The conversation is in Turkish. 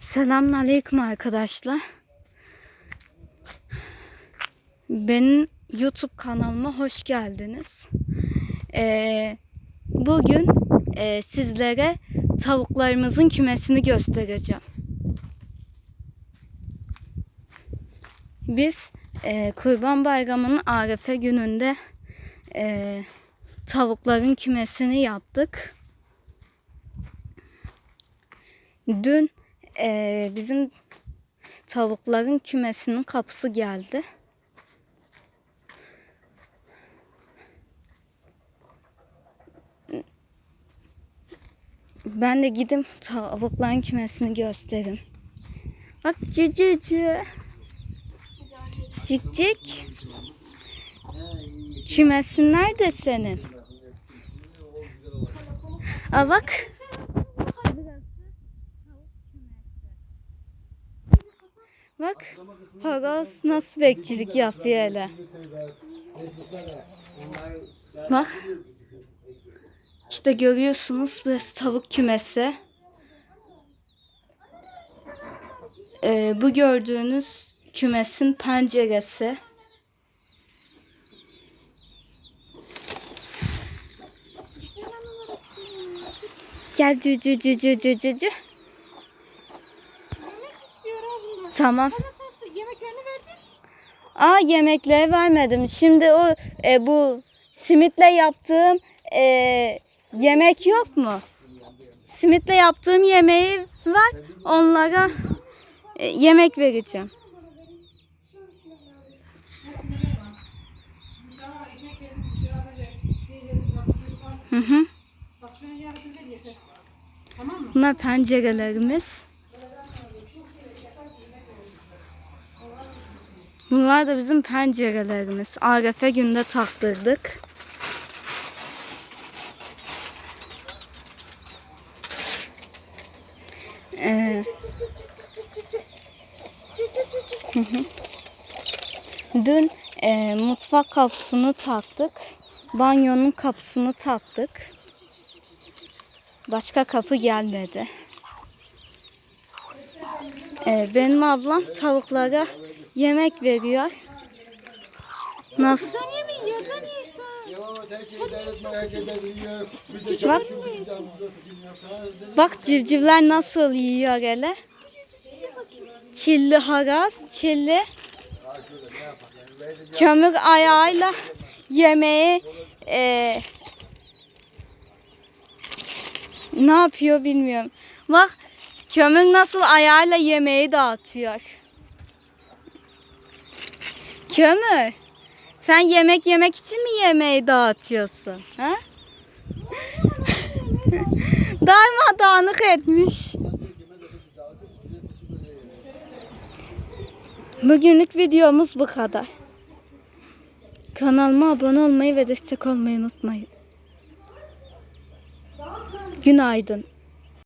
Selamünaleyküm arkadaşlar. Benim YouTube kanalıma hoş geldiniz. Ee, bugün e, sizlere tavuklarımızın kümesini göstereceğim. Biz e, Kurban Bayramı'nın Arefe gününde e, tavukların kümesini yaptık. Dün eee, bizim tavukların kümesinin kapısı geldi. Ben de gidip tavukların kümesini göstereyim. Bak cücücü. Cik cik. Kümesin nerede senin? Aa bak. Bak horoz nasıl bekçilik yapıyor hele. Bak. İşte görüyorsunuz burası tavuk kümesi. Ee, bu gördüğünüz kümesin penceresi. Gel cü cü cü cü cü cü Tamam. Yemeklerini verdin. Aa yemekleri vermedim. Şimdi o e, bu simitle yaptığım e, yemek yok mu? Simitle yaptığım yemeği var. Onlara e, yemek vereceğim. Hı hı. Bunlar pencerelerimiz. Bunlar da bizim pencerelerimiz. Arefe günde taktırdık. Ee, dün e, mutfak kapısını taktık. Banyonun kapısını taktık. Başka kapı gelmedi. Ee, benim ablam tavuklara yemek veriyor. Nasıl? İşte. Bak. Bak civcivler nasıl yiyor hele. Çilli haraz, çilli. Kömür ayağıyla yemeği e, ne yapıyor bilmiyorum. Bak kömür nasıl ayağıyla yemeği dağıtıyor. Kömür. Sen yemek yemek için mi yemeği dağıtıyorsun? Ha? Darmadağınık etmiş. Bugünlük videomuz bu kadar. Kanalıma abone olmayı ve destek olmayı unutmayın. Günaydın.